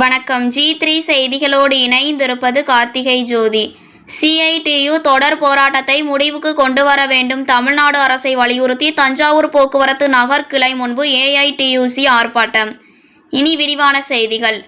வணக்கம். G three செய்திகளோடு இணைந்திருப்பது கார்த்திகை ஜோதி. சிஐடியு தொடர் போராட்டத்தை முடிவுக்கு கொண்டு வர வேண்டும். தமிழ்நாடு அரசை வலியுறுத்தி தஞ்சாவூர் போக்குவரத்து நகர் கிளை முன்பு ஏஐடியூசி ஆர்ப்பாட்டம். இனி விரிவான செய்திகள்.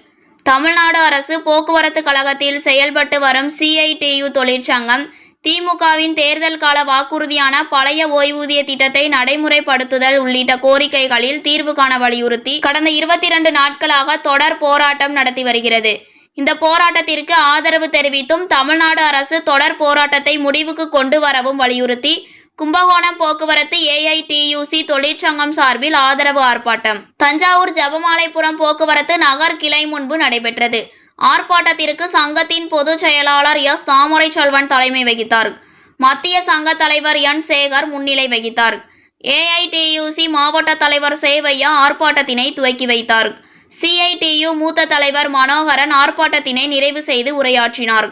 தமிழ்நாடு அரசு போக்குவரத்து கழகத்தில் செயல்பட்டு வரும் சிஐடியு தொழிற்சங்கம் திமுகவின் தேர்தல் கால வாக்குறுதியான பழைய ஓய்வூதிய திட்டத்தை நடைமுறைப்படுத்துதல் உள்ளிட்ட கோரிக்கைகளில் தீர்வு காண வலியுறுத்தி கடந்த இருபத்தி இரண்டு நாட்களாக தொடர் போராட்டம் நடத்தி வருகிறது. இந்த போராட்டத்திற்கு ஆதரவு தெரிவித்தும் தமிழ்நாடு அரசு தொடர் போராட்டத்தை முடிவுக்கு கொண்டு வரவும் வலியுறுத்தி கும்பகோணம் போக்குவரத்து ஏஐடியூசி தொழிற்சங்கம் சார்பில் ஆதரவு ஆர்ப்பாட்டம். தஞ்சாவூர் ஜபமாலைபுரம் போக்குவரத்து நகர் கிளை முன்பு நடைபெற்றது. ஆர்ப்பாட்டத்திற்கு சங்கத்தின் பொதுச் செயலாளர் எஸ். தாமரை செல்வன் தலைமை வகித்தார். மத்திய சங்க தலைவர் என். சேகர் முன்னிலை வகித்தார். ஏஐடியூசி மாவட்ட தலைவர் சேவையா ஆர்ப்பாட்டத்தினை துவக்கி வைத்தார். சிஐடியு மூத்த தலைவர் மனோகரன் ஆர்ப்பாட்டத்தினை நிறைவு செய்து உரையாற்றினார்.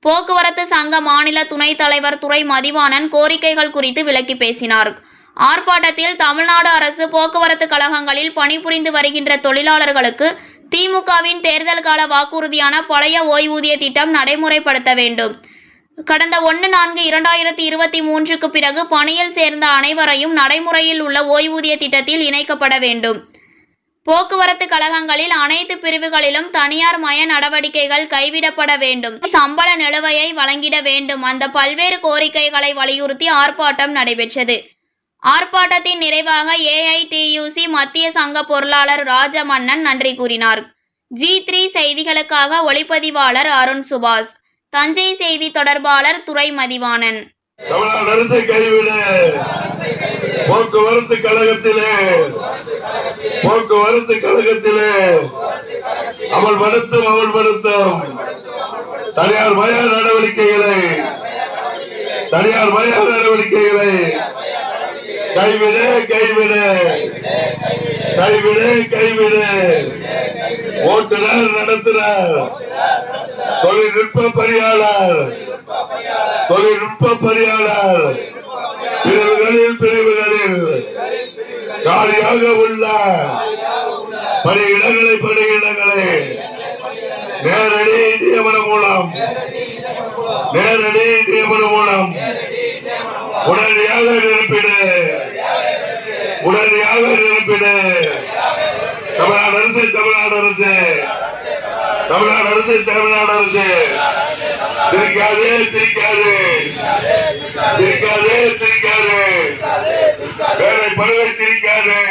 போக்குவரத்து சங்க மாநில துணைத் தலைவர் துறை மதிவாணன் கோரிக்கைகள் குறித்து விளக்கி பேசினார். ஆர்ப்பாட்டத்தில் தமிழ்நாடு அரசு போக்குவரத்து கழகங்களில் பணிபுரிந்து வருகின்ற தொழிலாளர்களுக்கு திமுகவின் தேர்தல் கால வாக்குறுதியான பழைய ஓய்வூதிய திட்டம் நடைமுறைப்படுத்த வேண்டும். கடந்த ஒன்று நான்கு இரண்டாயிரத்தி இருபத்தி மூன்றுக்கு பிறகு பணியில் சேர்ந்த அனைவரையும் நடைமுறையில் உள்ள ஓய்வூதிய திட்டத்தில் இணைக்கப்பட வேண்டும். போக்குவரத்து கழகங்களில் அனைத்து பிரிவுகளிலும் தனியார் மய நடவடிக்கைகள் கைவிடப்பட வேண்டும். சம்பள நிலுவையை வழங்கிட வேண்டும். அந்த பல்வேறு கோரிக்கைகளை வலியுறுத்தி ஆர்ப்பாட்டம் நடைபெற்றது. ஆர்ப்பாட்டத்தின் நிறைவாக ஏஐடியூசி மத்திய சங்க பொருளாளர் ராஜமன்னன் நன்றி கூறினார். ஜி த்ரீ செய்திகளுக்காக ஒளிப்பதிவாளர் அருண் சுபாஷ். தஞ்சை செய்தி தொடர்பாளர் துறை மதிவாணன் போக்குவரத்து கழகத்திலே போக்குவரத்து கழகத்திலே அமல்படுத்தும் அமல்படுத்தும். தனியார் மய நடவடிக்கைகளை தனியார் மய நடவடிக்கைகளை கைவிடு கைவிடு. கைவிடு கைவிடு. ஓட்டுநர் நடத்துனர். தொழில்நுட்ப பணியாளர். தொழில்நுட்ப பணியாளர். பிரிவுகளில் பிரிவுகளில். காலியாக உள்ள பணியிடங்களை பணியிடங்களை. நேரடி நியமனம் மூலம். நேரடி நியமனம் மூலம். உடனடியாக நிரப்பிடு. உடனடியாக நிரப்பிடு. தமிழ்நாடு அரசு தமிழ்நாடு அரசு. தமிழ்நாடு அரசு தமிழ்நாடு அரசு. திரிக்காதே திரிக்காதே. திரிக்காதே திரிக்காதே. வேலை பழுவை திரிக்காதே.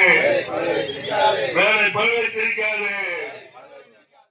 வேலை பழுவை திரிக்காதே.